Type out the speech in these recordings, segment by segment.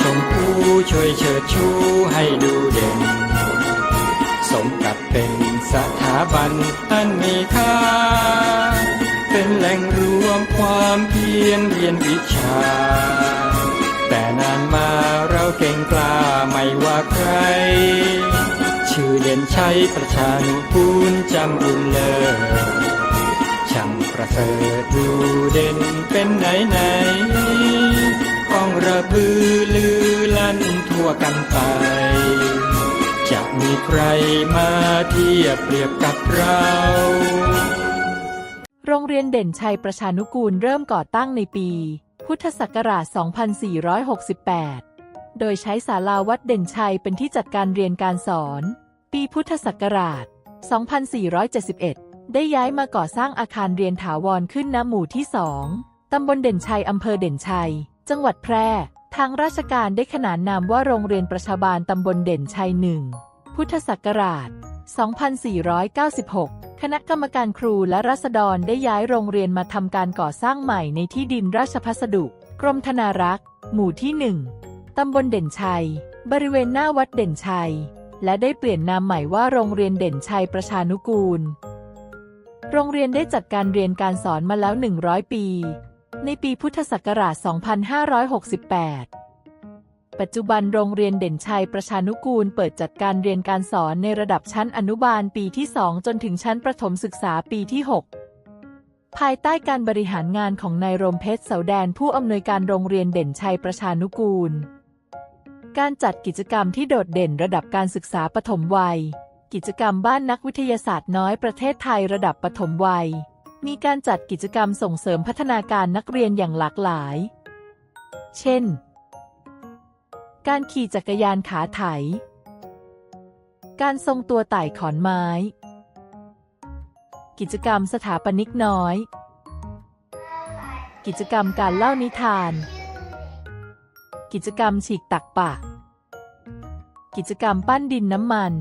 ชมพูช่วยเชิดชูให้ดูเด่น สมกับเป็นสถาบันอันมีค่า เป็นแหล่งรวมความเพียรเรียนวิชา แต่นานมาเราเก่งกล้าไม่ว่าใคร ชื่อเด่นชัยประชานุกูลจำบุญเลิศช่างประเสริฐดูเด่นเป็นไหนไหน ระบือลือลั่นทั่วกันไป จะมีใครมาเทียบเปรียบกับเราโรงเรียนเด่นชัยประชานุกูลเริ่มก่อตั้งในปี พุทธศักราช 2468 โดยใช้ศาลาวัดเด่นชัยเป็นที่จัดการเรียนการสอน ปีพุทธศักราช 2471 ได้ย้ายมาก่อสร้างอาคารเรียนถาวรขึ้นณหมู่ที่ 2 ตำบลเด่นชัยอำเภอเด่นชัย จังหวัดแพร่ ทางราชการได้ขนานนามว่าโรงเรียนประชาบาลตำบลเด่นชัยหนึ่ง พุทธศักราช 2496 คณะกรรมการครูและรัษฎรได้ย้ายโรงเรียนมาทำการก่อสร้างใหม่ในที่ดินราชพัสดุ กรมธนารักษ์ หมู่ที่ 1 ตำบลเด่นชัย บริเวณหน้าวัดเด่นชัย และได้เปลี่ยนนามใหม่ว่าโรงเรียนเด่นชัยประชานุกูล โรงเรียนได้จัดการเรียนการสอนมาแล้ว 100 ปี ในปีพุทธศักราช 2568 ปัจจุบันโรงเรียนเด่นชัยประชานุกูลเปิดจัดการเรียนการสอนในระดับชั้นอนุบาลปีที่ 2 จนถึงชั้นประถมศึกษาปีที่ 6 ภายใต้การบริหารงานของนายรมเพชรเสาแดนผู้อำนวยการโรงเรียนเด่นชัยประชานุกูล การจัดกิจกรรมที่โดดเด่นระดับการศึกษาปฐมวัย กิจกรรมบ้านนักวิทยาศาสตร์น้อยประเทศไทยระดับปฐมวัย มีการจัดกิจกรรมส่งเสริมพัฒนาการนักเรียนอย่างหลากหลาย เช่น การขี่จักรยานขาไถ การทรงตัวไต่ขอนไม้ กิจกรรมสถาปนิกน้อย กิจกรรมการเล่านิทาน กิจกรรมฉีกตักปะ กิจกรรมปั้นดินน้ำมัน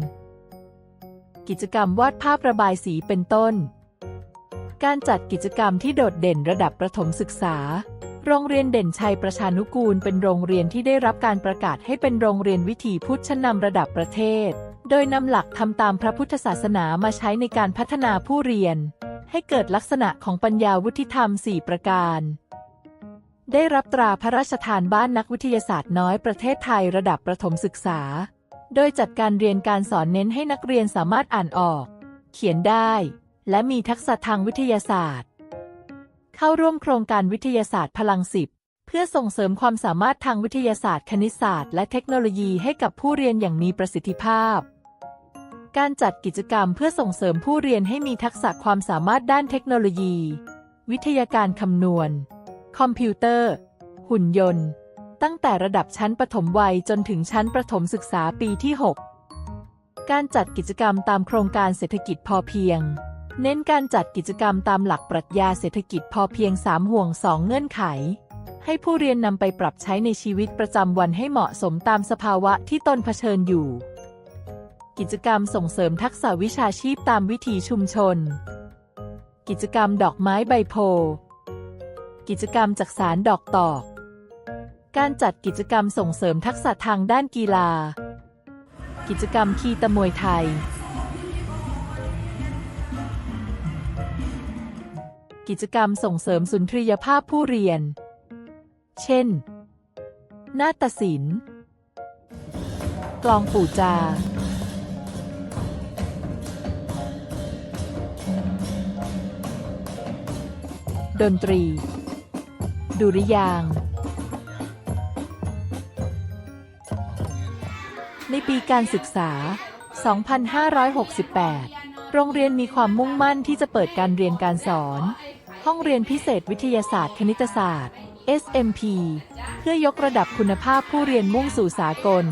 กิจกรรมวาดภาพระบายสีเป็นต้น การจัดกิจกรรมที่โดดเด่นระดับประถมศึกษา โรงเรียนเด่นชัยประชานุกูลเป็นโรงเรียนที่ได้รับการประกาศให้เป็นโรงเรียนวิถีพุทธชั้นนำระดับประเทศ โดยนำหลักทำตามพระพุทธศาสนามาใช้ในการพัฒนาผู้เรียน ให้เกิดลักษณะของปัญญาวุฒิธรรม 4 ประการ ได้รับตราพระราชทานบ้านนักวิทยาศาสตร์น้อยประเทศไทยระดับประถมศึกษา โดยจัดการเรียนการสอนเน้นให้นักเรียนสามารถอ่านออก เขียนได้ และมีทักษะทางวิทยาศาสตร์ เข้าร่วมโครงการวิทยาศาสตร์พลังสิบเพื่อส่งเสริมความสามารถทางวิทยาศาสตร์ คณิตศาสตร์ และเทคโนโลยีให้กับผู้เรียนอย่างมีประสิทธิภาพ การจัดกิจกรรมเพื่อส่งเสริมผู้เรียนให้มีทักษะความสามารถด้านเทคโนโลยี วิทยาการคำนวณ คอมพิวเตอร์ หุ่นยนต์ ตั้งแต่ระดับชั้นประถมวัยจนถึงชั้นประถมศึกษาปีที่ 6 การจัดกิจกรรมตามโครงการเศรษฐกิจพอเพียง เน้นการจัดกิจกรรมตามหลักปรัชญาเศรษฐกิจพอเพียง 3 ห่วง 2 เงื่อนไข ให้ผู้เรียนนำไปปรับใช้ในชีวิตประจำวันให้เหมาะสมตามสภาวะที่ตนเผชิญอยู่ กิจกรรมส่งเสริมทักษะวิชาชีพตามวิถีชุมชน กิจกรรมดอกไม้ใบโพกิจกรรมจักสารดอกตอก การจัดกิจกรรมส่งเสริมทักษะทางด้านกีฬา กิจกรรมคีตะมวยไทย กิจกรรมส่งเสริมสุนทรียภาพผู้เรียน เช่น นาฏศิลป์ กลองปู่จา ดนตรี ดุริยาง ในปีการศึกษา 2568 โรงเรียนมีความมุ่งมั่นที่จะเปิดการเรียนการสอน ห้องเรียนพิเศษวิทยาศาสตร์คณิตศาสตร์ SMP เพื่อยกระดับคุณภาพผู้เรียนมุ่งสู่สากล